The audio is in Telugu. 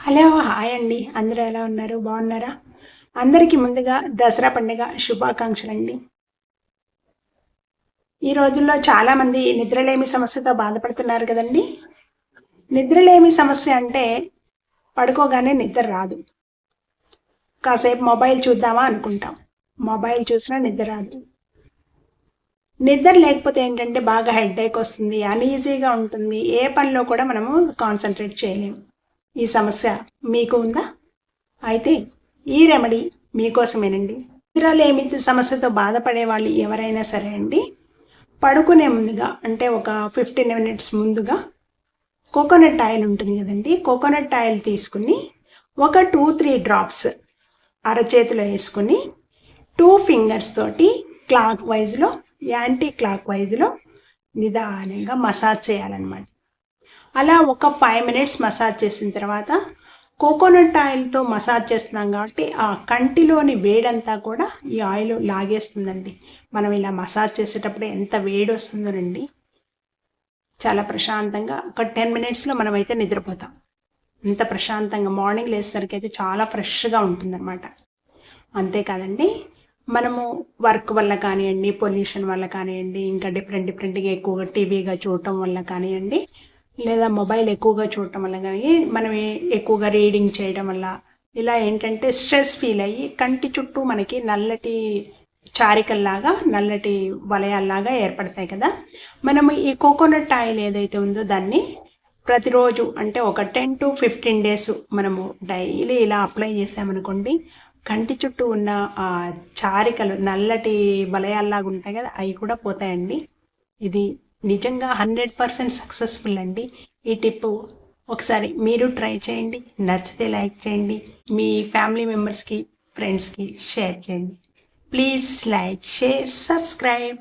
హలో హాయ్ అండి. అందరూ ఎలా ఉన్నారు? బాగున్నారా? అందరికీ ముందుగా దసరా పండుగ శుభాకాంక్షలు అండి. ఈ రోజుల్లో చాలామంది నిద్రలేమి సమస్యతో బాధపడుతున్నారు కదండి. నిద్రలేమి సమస్య అంటే పడుకోగానే నిద్ర రాదు. కాసేపు మొబైల్ చూద్దామా అనుకుంటాం. మొబైల్ చూసినా నిద్ర రాదు. నిద్ర లేకపోతే ఏంటంటే బాగా హెడేక్ వస్తుంది అన్ఈజీగా ఉంటుంది. ఏ పనిలో కూడా మనము కాన్సన్ట్రేట్ చేయలేము. ఈ సమస్య మీకు ఉందా? అయితే ఈ రెమెడీ మీకోసమేనండి నిద్రలేమి సమస్యతో బాధపడే వాళ్ళు ఎవరైనా సరే అండి. పడుకునే ముందుగా అంటే ఒక ఫిఫ్టీన్ మినిట్స్ ముందుగా కోకోనట్ ఆయిల్ ఉంటుంది కదండి. కోకోనట్ ఆయిల్ తీసుకుని ఒక టూ త్రీ డ్రాప్స్ అరచేతిలో వేసుకుని టూ ఫింగర్స్ తోటి క్లాక్ వైజ్లో యాంటీ క్లాక్ వైజ్లో నిదానంగా మసాజ్ చేయాలన్నమాట. అలా ఒక ఫైవ్ మినిట్స్ మసాజ్ చేసిన తర్వాత కోకోనట్ ఆయిల్తో మసాజ్ చేస్తున్నాం కాబట్టి ఆ కంటిలోని వేడంతా కూడా ఈ ఆయిల్ లాగేస్తుందండి. మనం ఇలా మసాజ్ చేసేటప్పుడు ఎంత వేడి వస్తుందోనండి చాలా ప్రశాంతంగా ఒక టెన్ మినిట్స్లో మనమైతే నిద్రపోతాం. అంత ప్రశాంతంగా మార్నింగ్ లేసేసరికి అయితే చాలా ఫ్రెష్గా ఉంటుందన్నమాట. అంతేకాదండి మనము వర్క్ వల్ల కానివ్వండి పొల్యూషన్ వల్ల కానివ్వండి ఇంకా డిఫరెంట్ డిఫరెంట్గా ఎక్కువగా టీవీగా చూడటం వల్ల కానివ్వండి లేదా మొబైల్ ఎక్కువగా చూడటం వల్ల కానీ మనం ఎక్కువగా రీడింగ్ చేయడం వల్ల ఇలా ఏంటంటే స్ట్రెస్ ఫీల్ అయ్యి కంటి చుట్టూ మనకి నల్లటి చారికల్లాగా నల్లటి వలయాల్లాగా ఏర్పడతాయి కదా. మనము ఈ కోకోనట్ ఆయిల్ ఏదైతే ఉందో దాన్ని ప్రతిరోజు అంటే ఒక టెన్ టు ఫిఫ్టీన్ డేస్ మనము డైలీ ఇలా అప్లై చేసామనుకోండి కంటి చుట్టూ ఉన్న ఆ చారికలు నల్లటి వలయాల్లాగా ఉంటాయి కదా అవి కూడా పోతాయండి. ఇది నిజంగా హండ్రెడ్ పర్సెంట్ సక్సెస్ఫుల్ అండి. ఈ టిప్ ఒకసారి మీరు ట్రై చేయండి. నచ్చితే లైక్ చేయండి. మీ ఫ్యామిలీ మెంబర్స్కి ఫ్రెండ్స్కి షేర్ చేయండి. Please like share subscribe.